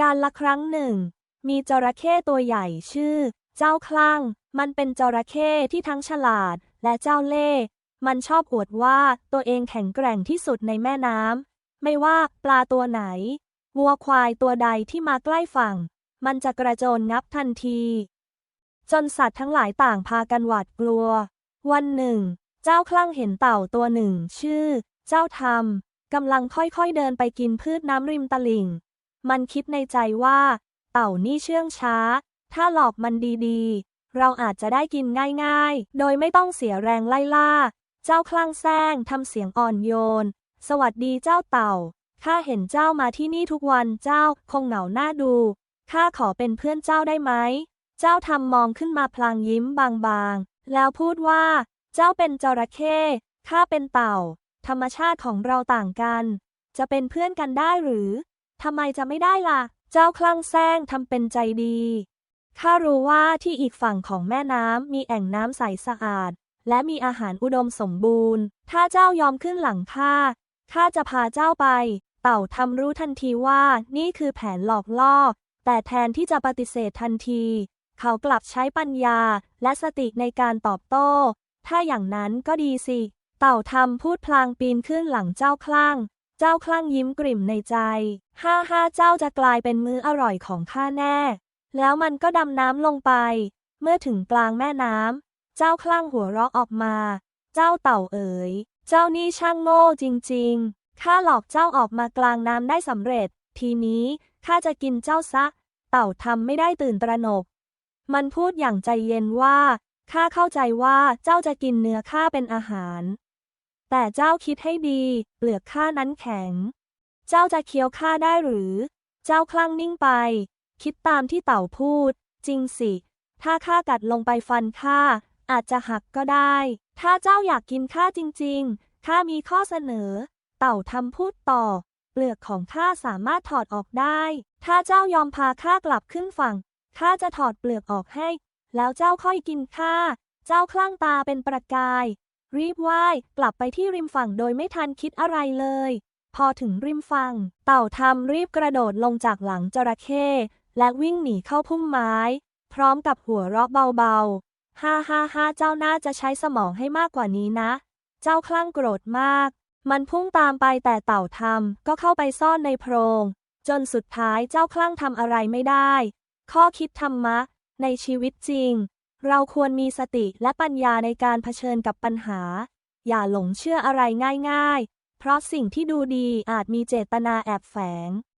การละครั้งหนึ่ง มีจระเข้ตัวใหญ่ชื่อ เจ้าคลั่ง มันเป็นจระเข้ที่ทั้งฉลาดและเจ้าเล่ห์มันชอบอวดว่าตัวเองแข็งแกร่งที่สุดในแม่น้ำไม่ว่าปลาตัวไหน วัวควายตัวใดที่มาใกล้ฝั่ง มันจะกระโจนงับทันที จนสัตว์ทั้งหลายต่างพากันหวาดกลัว วันหนึ่ง เจ้าคลั่งเห็นเต่าตัวหนึ่งชื่อ เจ้าธรรมกำลังค่อยๆเดินไปกินพืชน้ำริมตลิ่ง มันคิดในใจว่า เต่านี่เชื่องช้า ถ้าหลอกมันดีๆ เราอาจจะได้กินง่ายๆ โดยไม่ต้องเสียแรงไล่ล่า เจ้าคลั่งแซงทำเสียงอ่อนโยน สวัสดีเจ้าเต่า ข้าเห็นเจ้ามาที่นี่ทุกวันเจ้าคงเหงาหน้าดู ข้าขอเป็นเพื่อนเจ้าได้ไหม เจ้าทำมองขึ้นมาพลางยิ้มบางๆ แล้วพูดว่า เจ้าเป็นจระเข้ข้าเป็นเต่า ธรรมชาติของเราต่างกัน จะเป็นเพื่อนกันได้หรือ ทำไมจะไม่ได้ล่ะ เจ้าคลั่งแซงทำเป็นใจดีข้ารู้ว่าที่อีกฝั่งของแม่น้ำมีแอ่งน้ำใสสะอาด และมีอาหารอุดมสมบูรณ์ ถ้าเจ้ายอมขึ้นหลังข้าข้าจะพาเจ้าไป เต่าทำรู้ทันทีว่านี่คือแผนหลอกล่อ แต่แทนที่จะปฏิเสธทันที เขากลับใช้ปัญญาและสติในการตอบโต้ ถ้าอย่างนั้นก็ดีสิ เต่าทำพูดพลางปีนขึ้นหลังเจ้าคลั่ง เจ้าคลั่งยิ้มกริ่มในใจ ห้าห้าเจ้าจะกลายเป็นมื้ออร่อยของข้าแน่ แล้วมันก็ดำน้ำลงไป เมื่อถึงกลางแม่น้ำ เจ้าคลั่งหัวเราะออกมา เจ้าเต่าเอ๋ย เจ้านี่ช่างโง่จริงๆ ข้าหลอกเจ้าออกมากลางน้ำได้สำเร็จ ทีนี้ข้าจะกินเจ้าซะ เต่าทำไม่ได้ตื่นตระหนก มันพูดอย่างใจเย็นว่า ข้าเข้าใจว่าเจ้าจะกินเนื้อข้าเป็นอาหาร แต่เจ้าคิดให้ดี เปลือกข้านั้นแข็ง เจ้าจะเคี้ยวข้าได้หรือ เจ้าคลั่งนิ่งไป คิดตามที่เต่าพูด จริงสิ ถ้าข้ากัดลงไปฟันข้าอาจจะหักก็ได้ ถ้าเจ้าอยากกินข้าจริง ๆ ข้ามีข้อเสนอ เต่าทำพูดต่อ เปลือกของข้าสามารถถอดออกได้ ถ้าเจ้ายอมพาข้ากลับขึ้นฝั่ง ข้าจะถอดเปลือกออกให้ แล้วเจ้าค่อยกินข้า เจ้าคลั่งตาเป็นประกาย รีบว่ายกลับไปที่ริมฝั่งโดยไม่ทันคิดอะไรเลย พอถึงริมฝั่ง เต่าทำรีบกระโดดลงจากหลังจระเข้และวิ่งหนีเข้าพุ่มไม้ พร้อมกับหัวเราะเบาๆ ฮ่าฮ่าฮ่าเจ้าน่าจะใช้สมองให้มากกว่านี้นะ เจ้าคลั่งโกรธมาก มันพุ่งตามไปแต่เต่าทำก็เข้าไปซ่อนในโพรง จนสุดท้ายเจ้าคลั่งทำอะไรไม่ได้ ข้อคิดธรรมะ ในชีวิตจริง เราควรมีสติและปัญญาในการเผชิญกับปัญหา อย่าหลงเชื่ออะไรง่ายๆ เพราะสิ่งที่ดูดีอาจมีเจตนาแอบแฝง